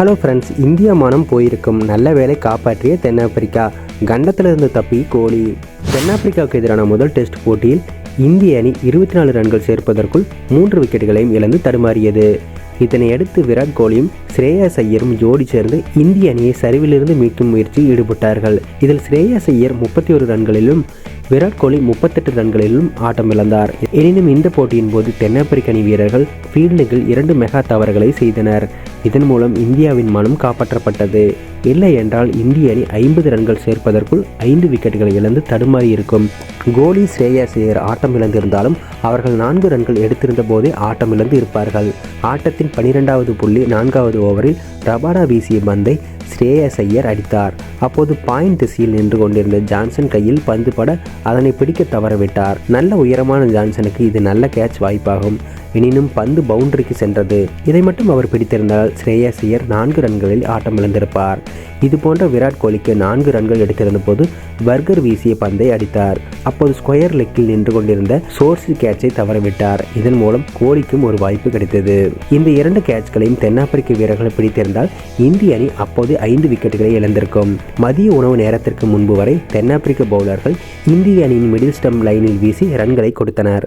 Hello friends India மானம் போயிருக்கும். நல்ல வேலை காப்பாற்றிய தென்னாப்பிரிக்கா. கண்டத்திலிருந்து தப்பி கோலி. தென்னாப்பிரிக்காவுக்கு எதிரான முதல் டெஸ்ட் போட்டியில் இந்திய அணி இருபத்தி நாலு ரன்கள் சேர்ப்பதற்குள் மூன்று விக்கெட்டுகளையும் இழந்து தடுமாறியது. இதனையடுத்து விராட் கோலியும் ஸ்ரேயாஸ் ஐயரும் ஜோடி சேர்ந்து இந்திய அணியை சரிவிலிருந்து மீட்கும் முயற்சியில் ஈடுபட்டார்கள். இதில் ஸ்ரேயாஸ் ஐயர் முப்பத்தி ஒரு ரன்களிலும் விராட் கோலி முப்பத்தெட்டு ரன்களிலும் ஆட்டம் இழந்தார். எனினும் இந்த போட்டியின் போது தென்னாப்பிரிக்க அணி வீரர்கள் ஃபீல்டுகள் இரண்டு மெகா தவறுகளை செய்தனர். இதன் மூலம் இந்தியாவின் மனம் காப்பாற்றப்பட்டது. இல்லை என்றால் இந்திய அணி ஐம்பது ரன்கள் சேர்ப்பதற்குள் ஐந்து விக்கெட்டுகளை இழந்து தடுமாறி இருக்கும். கோலி ஸ்ரேயாஸ் ஐயர் ஆட்டம் இழந்திருந்தாலும் அவர்கள் நான்கு ரன்கள் எடுத்திருந்த போதே ஆட்டம் இழந்து இருப்பார்கள். ஆட்டத்தின் பனிரெண்டாவது புள்ளி நான்காவது ஓவரில் ரபாடா வீசிய பந்தை ஸ்ரேயஸ் ஐயர் அடித்தார். அப்போது பாயிண்ட் திசையில் நின்று கொண்டிருந்த ஜான்சன் கையில் பந்து பட அதனை பிடிக்க தவறவிட்டார். நல்ல உயரமான ஜான்சனுக்கு இது நல்ல கேட்ச் வாய்ப்பாகும். எனினும் பந்து பவுண்டரிக்கு சென்றது. இதை மட்டும் அவர் பிடித்திருந்தால் ஸ்ரேயஸ் ஐயர் நான்கு ரன்களில் ஆட்டம் இழந்திருப்பார். இதுபோன்ற விராட் கோலிக்கு நான்கு ரன்கள் எடுத்திருந்த போது பர்கர் வீசிய பந்தை அடித்தார். அப்போது ஸ்கொயர் லெக்கில் நின்று கொண்டிருந்த சோர்சி கேட்சை தவறவிட்டார். இதன் மூலம் கோலிக்கும் ஒரு வாய்ப்பு கிடைத்தது. இந்த இரண்டு கேட்ச்களையும் தென்னாப்பிரிக்க வீரர்கள் பிடித்திருந்தால் இந்திய அணி அப்போது ஐந்து விக்கெட்டுகளை இழந்திருக்கும். மதிய உணவு நேரத்திற்கு முன்பு வரை தென்னாப்பிரிக்க பவுலர்கள் இந்திய அணியின் மிடில் ஸ்டம் லைனில் வீசி ரன்களை கொடுத்தனர்.